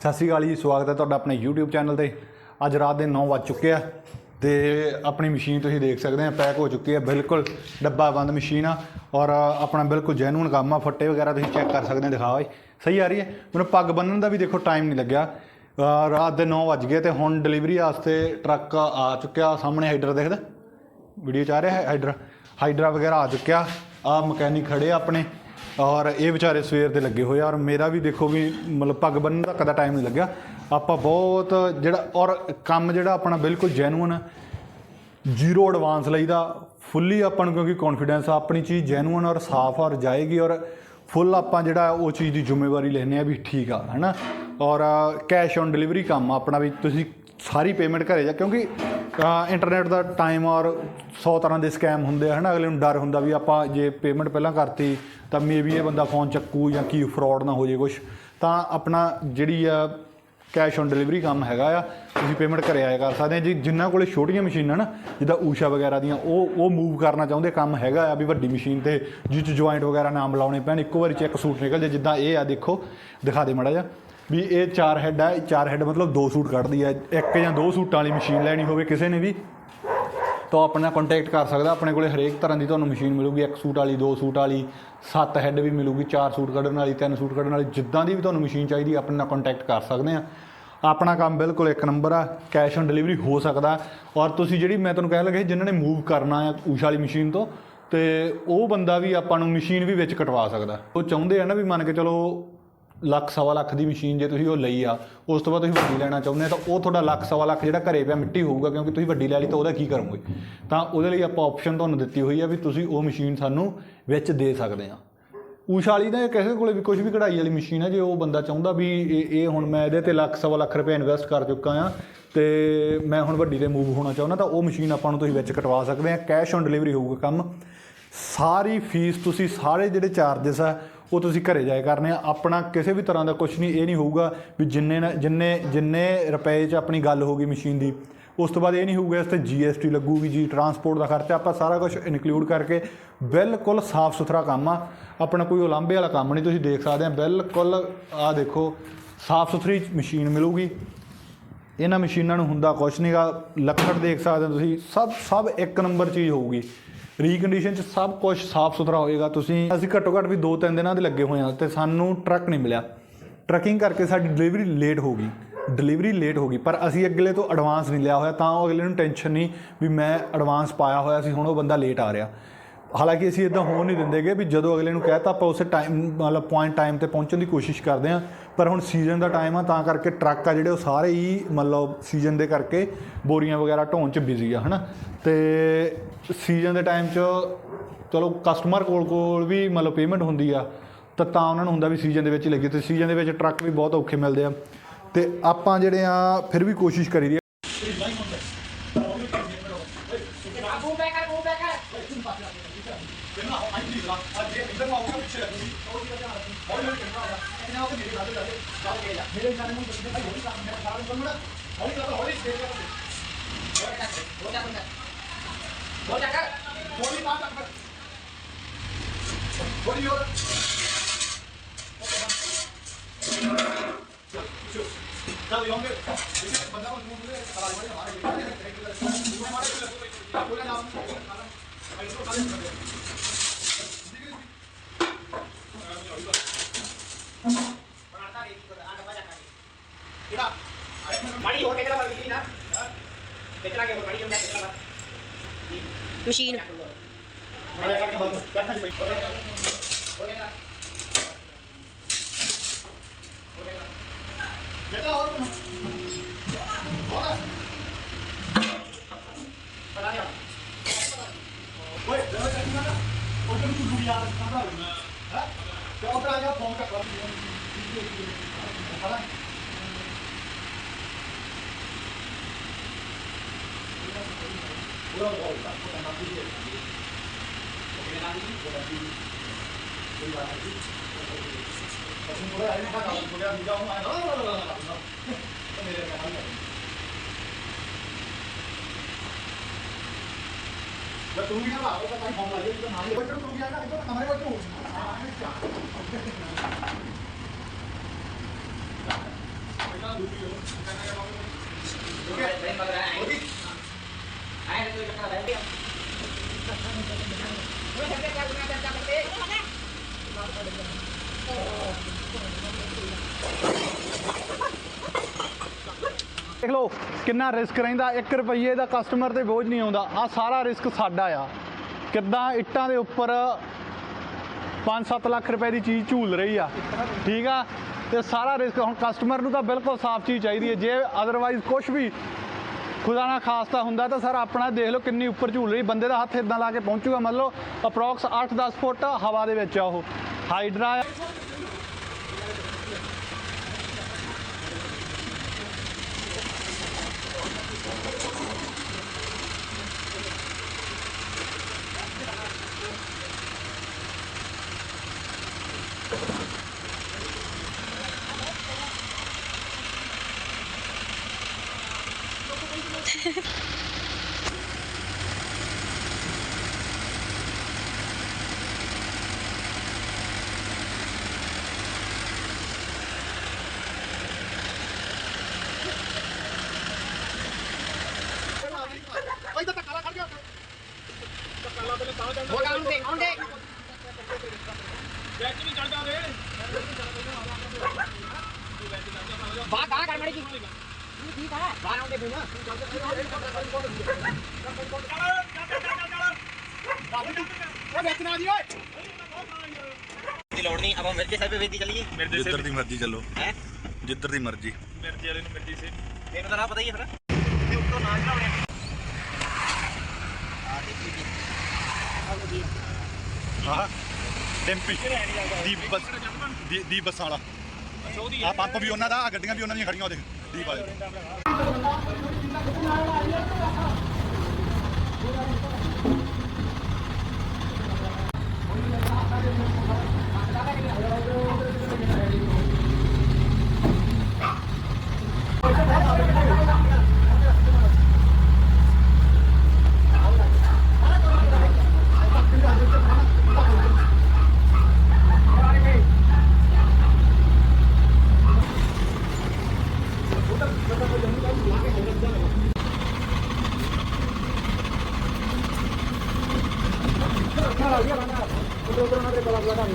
ਸਤਿ ਸ਼੍ਰੀ ਅਕਾਲ ਜੀ ਸਵਾਗਤ ਹੈ ਤੁਹਾਡਾ ਆਪਣੇ YouTube ਚੈਨਲ ਤੇ। ਅੱਜ ਰਾਤ ਦੇ 9 ਵੱਜ ਚੁੱਕੇ ਆ ਤੇ ਆਪਣੀ ਮਸ਼ੀਨ ਤੁਸੀਂ ਦੇਖ ਸਕਦੇ ਆ ਪੈਕ ਹੋ ਚੁੱਕੀ ਹੈ ਬਿਲਕੁਲ ਡੱਬਾ ਬੰਦ ਮਸ਼ੀਨ ਆ ਔਰ ਆਪਣਾ ਬਿਲਕੁਲ ਜੈਨੂਨ ਕੰਮ ਆ ਫੱਟੇ ਵਗੈਰਾ ਤੁਸੀਂ ਚੈੱਕ ਕਰ ਸਕਦੇ ਆ ਦਿਖਾ ਓਏ ਸਹੀ ਆ ਰਹੀ ਹੈ? ਮੈਨੂੰ ਪੱਗ ਬੰਨਣ ਦਾ ਵੀ ਦੇਖੋ ਟਾਈਮ ਨਹੀਂ ਲੱਗਿਆ। ਅ, ਰਾਤ ਦੇ 9 ਵੱਜ ਗਏ ਤੇ ਹੁਣ ਡਿਲੀਵਰੀ ਵਾਸਤੇ ਟਰੱਕ ਆ ਚੁੱਕਿਆ ਸਾਹਮਣੇ ਹਾਈਡਰ ਦੇਖਦਾ। ਵੀਡੀਓ ਚ ਆ ਰਿਹਾ ਹੈ ਹਾਈਡਰਾ ਹਾਈਡਰਾ ਵਗੈਰਾ ਆ ਚੁੱਕਿਆ। ਆ ਮਕੈਨਿਕ ਖੜੇ ਆ ਆਪਣੇ। ਔਰ ਇਹ ਵਿਚਾਰੇ ਸਵੇਰ ਦੇ ਲੱਗੇ ਹੋਏ ਆ ਔਰ ਮੇਰਾ ਵੀ ਦੇਖੋ ਵੀ ਮਤਲਬ ਪੱਗ ਬੰਨਣ ਦਾ ਕਦਾ ਟਾਈਮ ਨਹੀਂ ਲੱਗਿਆ। ਆਪਾਂ ਬਹੁਤ ਜਿਹੜਾ ਔਰ ਕੰਮ ਜਿਹੜਾ ਆਪਣਾ ਬਿਲਕੁਲ ਜੈਨੂਨ ਜ਼ੀਰੋ ਐਡਵਾਂਸ ਲਈਦਾ ਫੁੱਲੀ ਆਪਾਂ ਨੂੰ ਕਿਉਂਕਿ ਕੌਨਫੀਡੈਂਸ ਆ, ਆਪਣੀ ਚੀਜ਼ ਜੈਨੂਨ ਔਰ ਸਾਫ਼ ਔਰ ਜਾਏਗੀ ਔਰ ਫੁੱਲ ਆਪਾਂ ਜਿਹੜਾ ਉਹ ਚੀਜ਼ ਦੀ ਜ਼ਿੰਮੇਵਾਰੀ ਲੈਨੇ ਆ ਵੀ ਠੀਕ ਆ, ਹੈਨਾ? ਔਰ ਕੈਸ਼ ਔਨ ਡਿਲੀਵਰੀ ਕੰਮ ਆਪਣਾ ਵੀ ਤੁਸੀਂ ਸਾਰੀ ਪੇਮੈਂਟ ਘਰੇ ਜਾ, ਕਿਉਂਕਿ ਇੰਟਰਨੈਟ ਦਾ ਟਾਈਮ ਔਰ 100 ਤਰ੍ਹਾਂ ਦੇ ਸਕੈਮ ਹੁੰਦੇ ਆ, ਹਨਾ? ਅਗਲੇ ਨੂੰ ਡਰ ਹੁੰਦਾ ਵੀ ਆਪਾਂ ਜੇ ਪੇਮੈਂਟ ਪਹਿਲਾਂ ਕਰਤੀ ਤਾਂ ਮੇਬੀ ਇਹ ਬੰਦਾ ਫੋਨ ਚੱਕੂ ਜਾਂ ਕੀ ਫਰਾਡ ਨਾ ਹੋ ਜੇ ਕੁਝ ਤਾਂ ਆਪਣਾ ਜਿਹੜੀ ਆ ਕੈਸ਼ ਔਨ ਡਿਲੀਵਰੀ ਕੰਮ ਹੈਗਾ ਆ, ਤੁਸੀਂ ਪੇਮੈਂਟ ਘਰੇ ਆਇਆ ਕਰ ਸਕਦੇ ਆ। ਜੀ ਜਿਨ੍ਹਾਂ ਕੋਲੇ ਛੋਟੀਆਂ ਮਸ਼ੀਨਾਂ ਨਾ, ਜਿੱਦਾਂ ਊਸ਼ਾ ਵਗੈਰਾ ਦੀਆਂ, ਉਹ ਉਹ ਮੂਵ ਕਰਨਾ ਚਾਹੁੰਦੇ, ਕੰਮ ਹੈਗਾ ਆ ਵੀ ਵੱਡੀ ਮਸ਼ੀਨ ਤੇ ਜਿਹ 'ਚ ਜੁਆਇੰਟ ਵਗੈਰਾ ਨਾ ਮਿਲਾਉਣੇ ਪੈਣ, ਇੱਕੋ ਵਾਰੀ ਚ ਇੱਕ ਸੂਟ ਨਿਕਲ ਜੇ ਜਿੱਦਾਂ ਇਹ ਆ, ਦੇਖੋ, ਦਿਖਾ ਦੇ ਮੜਾ ਜਾ ਵੀ ਇਹ ਚਾਰ ਹੈੱਡ ਆ ਚਾਰ ਹੈੱਡ ਮਤਲਬ ਦੋ ਸੂਟ ਕੱਢਦੀ ਆ, ਇੱਕ ਜਾਂ ਦੋ ਸੂਟਾਂ ਵਾਲੀ ਮਸ਼ੀਨ ਲੈਣੀ ਹੋਵੇ, ਕਿਸੇ ਨੇ ਵੀ ਤਾਂ ਆਪਣੇ ਨਾਲ ਕੰਟੈਕਟ ਕਰ ਸਕਦਾ ਆਪਣੇ ਕੋਲੇ ਹਰੇਕ ਤਰ੍ਹਾਂ ਦੀ ਤੁਹਾਨੂੰ ਮਸ਼ੀਨ ਮਿਲੂਗੀ ਇੱਕ ਸੂਟ ਵਾਲੀ ਦੋ ਸੂਟ ਵਾਲੀ ਸੱਤ ਹੈੱਡ ਵੀ ਮਿਲੂਗੀ ਚਾਰ ਸੂਟ ਕੱਢਣ ਵਾਲੀ ਤਿੰਨ ਸੂਟ ਕੱਢਣ ਵਾਲੀ ਜਿੱਦਾਂ ਦੀ ਵੀ ਤੁਹਾਨੂੰ ਮਸ਼ੀਨ ਚਾਹੀਦੀ ਆਪਣੇ ਨਾਲ ਕੰਟੈਕਟ ਕਰ ਸਕਦੇ ਆ। ਆਪਣਾ ਕੰਮ ਬਿਲਕੁਲ ਇੱਕ ਨੰਬਰ ਆ ਕੈਸ਼ ਔਨ ਡਿਲੀਵਰੀ ਹੋ ਸਕਦਾ। ਔਰ ਤੁਸੀਂ ਜਿਹੜੀ ਮੈਂ ਤੁਹਾਨੂੰ ਕਹਿ ਲੱਗਾ ਸੀ, ਜਿਨ੍ਹਾਂ ਨੇ ਮੂਵ ਕਰਨਾ ਆ ਊਸ਼ਾ ਵਾਲੀ ਮਸ਼ੀਨ ਤੋਂ ਤੇ ਉਹ ਬੰਦਾ ਵੀ ਆਪਾਂ ਨੂੰ ਮਸ਼ੀਨ ਵੀ ਵਿੱਚ ਕਟਵਾ ਸਕਦਾ। ਉਹ ਚਾਹੁੰਦੇ ਆ ਨਾ ਵੀ ਮੰਨ ਕੇ ਚਲੋ ਲੱਖ, ਸਵਾ ਲੱਖ ਦੀ ਮਸ਼ੀਨ ਜੇ ਤੁਸੀਂ ਉਹ ਲਈ ਆ, ਉਸ ਤੋਂ ਬਾਅਦ ਤੁਸੀਂ ਵੱਡੀ ਲੈਣਾ ਚਾਹੁੰਦੇ ਆ ਤਾਂ ਉਹ ਤੁਹਾਡਾ ਲੱਖ, ਸਵਾ ਲੱਖ ਜਿਹੜਾ ਘਰੇ ਪਿਆ ਮਿੱਟੀ ਹੋਊਗਾ, ਕਿਉਂਕਿ ਤੁਸੀਂ ਵੱਡੀ ਲੈ ਲਈ ਤਾਂ ਉਹਦਾ ਕੀ ਕਰੋਗੇ? ਤਾਂ ਉਹਦੇ ਲਈ ਆਪਾਂ ਆਪਸ਼ਨ ਤੁਹਾਨੂੰ ਦਿੱਤੀ ਹੋਈ ਆ ਵੀ ਤੁਸੀਂ ਉਹ ਮਸ਼ੀਨ ਸਾਨੂੰ ਵਿੱਚ ਦੇ ਸਕਦੇ ਆ। ਊਸ਼ਾ ਵਾਲੀ ਦਾ ਕਿਸੇ ਕੋਲੇ ਵੀ ਕੁਝ ਵੀ ਕਢਾਈ ਵਾਲੀ ਮਸ਼ੀਨ ਹੈ ਜੇ ਉਹ ਬੰਦਾ ਚਾਹੁੰਦਾ ਵੀ ਇਹ ਇਹ ਹੁਣ ਮੈਂ ਇਹਦੇ ਤੇ ਲੱਖ, ਸਵਾ ਲੱਖ ਰੁਪਏ ਇਨਵੈਸਟ ਕਰ ਚੁੱਕਾ ਆ, ਤੇ ਮੈਂ ਹੁਣ ਵੱਡੀ ਤੇ ਮੂਵ ਹੋਣਾ ਚਾਹੁੰਦਾ, ਤਾਂ ਉਹ ਮਸ਼ੀਨ ਆਪਾਂ ਨੂੰ ਤੁਸੀਂ ਵਿੱਚ ਕਟਵਾ ਸਕਦੇ ਆ ਕੈਸ਼ ਔਨ ਡਿਲੀਵਰੀ ਹੋਊਗਾ ਕੰਮ। ਸਾਰੀ ਫੀਸ ਤੁਸੀਂ ਸਾਰੇ ਜਿਹੜੇ ਚਾਰजेस ਆ ਉਹ ਤੁਸੀਂ ਘਰੇ ਜਾਇਆ ਕਰਨੇ ਆ। ਆਪਣਾ ਕਿਸੇ ਵੀ ਤਰ੍ਹਾਂ ਦਾ ਕੁਝ ਨਹੀਂ, ਇਹ ਨਹੀਂ ਹੋਊਗਾ ਵੀ ਜਿੰਨੇ ਨਾ- ਜਿੰਨੇ ਜਿੰਨੇ ਰੁਪਏ 'ਚ ਆਪਣੀ ਗੱਲ ਹੋਗੀ ਮਸ਼ੀਨ ਦੀ, ਉਸ ਤੋਂ ਬਾਅਦ ਇਹ ਨਹੀਂ ਹੋਊਗਾ ਇਸ ਤੇ GST ਲੱਗੂਗੀ ਜੀ ਟਰਾਂਸਪੋਰਟ ਦਾ ਖਰਚਾ, ਆਪਾਂ ਸਾਰਾ ਕੁਝ ਇਨਕਲੂਡ ਕਰਕੇ ਬਿਲਕੁਲ ਸਾਫ਼ ਸੁਥਰਾ ਕੰਮ ਆ। ਆਪਣਾ ਕੋਈ ਉਲਾਂਭੇ ਵਾਲਾ ਕੰਮ ਨਹੀਂ, ਤੁਸੀਂ ਦੇਖ ਸਕਦੇ ਆ, ਬਿਲਕੁਲ ਆ ਦੇਖੋ, ਸਾਫ਼ ਸੁਥਰੀ ਮਸ਼ੀਨ ਮਿਲੂਗੀ। ਇਹਨਾਂ ਮਸ਼ੀਨਾਂ ਨੂੰ ਹੁੰਦਾ ਕੁਛ ਨਹੀਂਗਾ ਲੱਕੜ ਦੇਖ ਸਕਦੇ ਹੋ ਤੁਸੀਂ, ਸਭ ਸਭ ਇੱਕ ਨੰਬਰ ਚੀਜ਼ ਹੋਊਗੀ। ਰੀਕੰਡੀਸ਼ਨ ਚ ਸਭ ਕੁਝ ਸਾਫ਼ ਸੁਥਰਾ ਹੋਏਗਾ ਤੁਸੀਂ। ਅਸੀਂ ਘੱਟੋ ਘੱਟ ਵੀ 2-3 ਦਿਨਾਂ ਦੇ ਲੱਗੇ ਹੋਏ ਆ ਤੇ ਸਾਨੂੰ ਟਰੱਕ ਨਹੀਂ ਮਿਲਿਆ। ਟਰੱਕਿੰਗ ਕਰਕੇ ਸਾਡੀ ਡਿਲੀਵਰੀ ਲੇਟ ਹੋ ਗਈ। ਡਿਲੀਵਰੀ ਲੇਟ ਹੋ ਗਈ, ਪਰ ਅਸੀਂ ਅਗਲੇ ਤੋਂ ਐਡਵਾਂਸ ਨਹੀਂ ਲਿਆ ਹੋਇਆ, ਤਾਂ ਉਹ ਅਗਲੇ ਨੂੰ ਟੈਨਸ਼ਨ ਨਹੀਂ ਵੀ ਮੈਂ ਐਡਵਾਂਸ ਪਾਇਆ ਹੋਇਆ ਸੀ ਹੁਣ ਉਹ ਬੰਦਾ ਲੇਟ ਆ ਰਿਹਾ। ਹਾਲਾਂਕਿ ਅਸੀਂ ਇਦਾਂ ਹੋਣ ਨਹੀਂ ਦਿੰਦੇਗੇ ਵੀ ਜਦੋਂ ਅਗਲੇ ਨੂੰ ਕਹਿਤਾ ਆਪਾਂ ਉਸੇ ਟਾਈਮ ਮਤਲਬ ਪੁਆਇੰਟ ਟਾਈਮ ਤੇ ਪਹੁੰਚਣ ਦੀ ਕੋਸ਼ਿਸ਼ ਕਰਦੇ ਆ ਪਰ ਹੁਣ ਸੀਜ਼ਨ ਦਾ ਟਾਈਮ ਆ, ਤਾਂ ਕਰਕੇ ਟਰੱਕ ਆ ਜਿਹੜੇ, ਉਹ ਸਾਰੇ ਹੀ ਮਤਲਬ ਸੀਜ਼ਨ ਦੇ ਕਰਕੇ ਬੋਰੀਆਂ ਵਗੈਰਾ ਢੋਣ ਚ ਬਿਜ਼ੀ ਆ, ਹਨਾ? ਤੇ ਸੀਜ਼ਨ ਦੇ ਟਾਈਮ 'ਚ ਚਲੋ ਕਸਟਮਰ ਕੋਲ ਕੋਲ ਵੀ ਮਤਲਬ ਪੇਮੈਂਟ ਹੁੰਦੀ ਆ, ਤਾਂ ਤਾਂ ਉਹਨਾਂ ਨੂੰ ਹੁੰਦਾ ਵੀ ਸੀਜ਼ਨ ਦੇ ਵਿੱਚ ਹੀ ਲੱਗੀ। ਤੇ ਸੀਜ਼ਨ ਦੇ ਵਿੱਚ ਟਰੱਕ ਵੀ ਬਹੁਤ ਔਖੇ ਮਿਲਦੇ ਆ। ਤੇ ਆਪਾਂ ਜਿਹੜੇ ਆ, ਫਿਰ ਵੀ ਕੋਸ਼ਿਸ਼ ਕਰੀ ना हो आई ना आज ये इधर आओ क्या पीछे लगी और ये क्या और ये क्या ना आओ मेरे साथ लगे जाओ के जा मेरे साथ में कुछ नहीं होगा मेरा कारण बन रहा और ये और ये क्या हो जा हो जा हो जा कर थोड़ी बात कर थोड़ी और चलो योंगे इसे बंदा को मुंह में खराब हो रहा है हमारे हमारे को लगा पूरा नाम ಬಿಡಾ ಮಡಿ ಹೋಗಿ ಕೆಳಗೆ ಬರ್ತೀನಿ ನಾ ಕೆಳಗೆ ಹೋಗಿ ಮಡಿ ಕೆಳಗೆ ಬಾ ಮಷೀನ್ ಮಡಿ ಕೆಳಗೆ ಬಂತು ಕೆಳಗೆ ಹೋಗಿ ಹೋಗಿ ನಾ ಹೋಗಿ ನಾ ಜಕ ಹೋಗಿ ಹೋಗಿ ಬಡಾ ಯಾ ओए जरा चेक करना और तुम कुछ बुरी आदत ना डालना हां तो अपना आगे फोन का कर हां गया वो चक्कर क्या गुना क्या करते ਦੇਖ ਲਓ, ਕਿੰਨਾ ਰਿਸਕ ਰਹਿੰਦਾ। 1 ਰੁਪਏ ਦਾ ਕਸਟਮਰ ਤੇ ਬੋਝ ਨਹੀਂ ਆਉਂਦਾ। ਆ ਸਾਰਾ ਰਿਸਕ ਸਾਡਾ ਆ। ਕਿੱਦਾਂ ਇੱਟਾਂ ਦੇ ਉੱਪਰ 5-7 ਲੱਖ ਰੁਪਏ ਦੀ ਚੀਜ਼ ਝੂਲ ਰਹੀ ਆ। ਠੀਕ ਆ? ਤੇ ਸਾਰਾ ਰਿਸਕ ਹੁਣ ਕਸਟਮਰ ਨੂੰ ਤਾਂ ਬਿਲਕੁਲ ਸਾਫ਼ ਚੀਜ਼ ਚਾਹੀਦੀ ਹੈ। ਜੇ ਅਦਰਵਾਈਜ਼ ਕੁਝ ਵੀ ਖੁਦਾ ਨਾ ਖਾਸਤਾ ਹੁੰਦਾ ਤਾਂ ਸਰ ਆਪਣਾ ਦੇਖ ਲਓ ਕਿੰਨੀ ਉੱਪਰ ਝੂਲ ਰਹੀ। ਬੰਦੇ ਦਾ ਹੱਥ ਇਦਾਂ ਲਾ ਕੇ ਪਹੁੰਚੂਗਾ। ਮੰਨ ਲਓ ਅਪਰੋਕਸ 8-10 ਫੁੱਟ ਹਵਾ ਦੇ ਵਿੱਚ ਆ ਉਹ। ਹਾਈਡਰਾ ਦੀ ਲੋੜ ਨਹੀਂ ਆਪਾਂ ਮਿਰਜੇ ਸਾਹਿਬ ਵੇਦੀ ਚਲੀਏ। ਜਿੱਧਰ ਦੀ ਮਰਜ਼ੀ ਚੱਲੋ। ਹੈ? ਜਿੱਧਰ ਦੀ ਮਰਜ਼ੀ। ਤੈਨੂੰ ਤਾਂ ਨਾ ਪਤਾ ਹੀ ਹੈ ਫਿਰ। ਤੇ ਉੱਤੋਂ ਨਾ ਚੜਾਉਣੇ ਆ। ਦੇਖੀ ਜੀ। ਹਾਂ ਡੈਂਪੀ ਦੀ ਬੱਸ ਦੀ ਦੀ ਬੱਸ ਵਾਲਾ ਆ ਪੰਪ ਵੀ ਉਹਨਾਂ ਦਾ ਗੱਡੀਆਂ ਵੀ ਉਹਨਾਂ ਦੀਆਂ ਖੜੀਆਂ ਉਹਦੇ ਦੀਪ ਵਾਲੇ। ਉਧਰ ਉਹਨਾਂ ਦੇ ਕੋਲ ਅਗਲਾ ਕੰਮ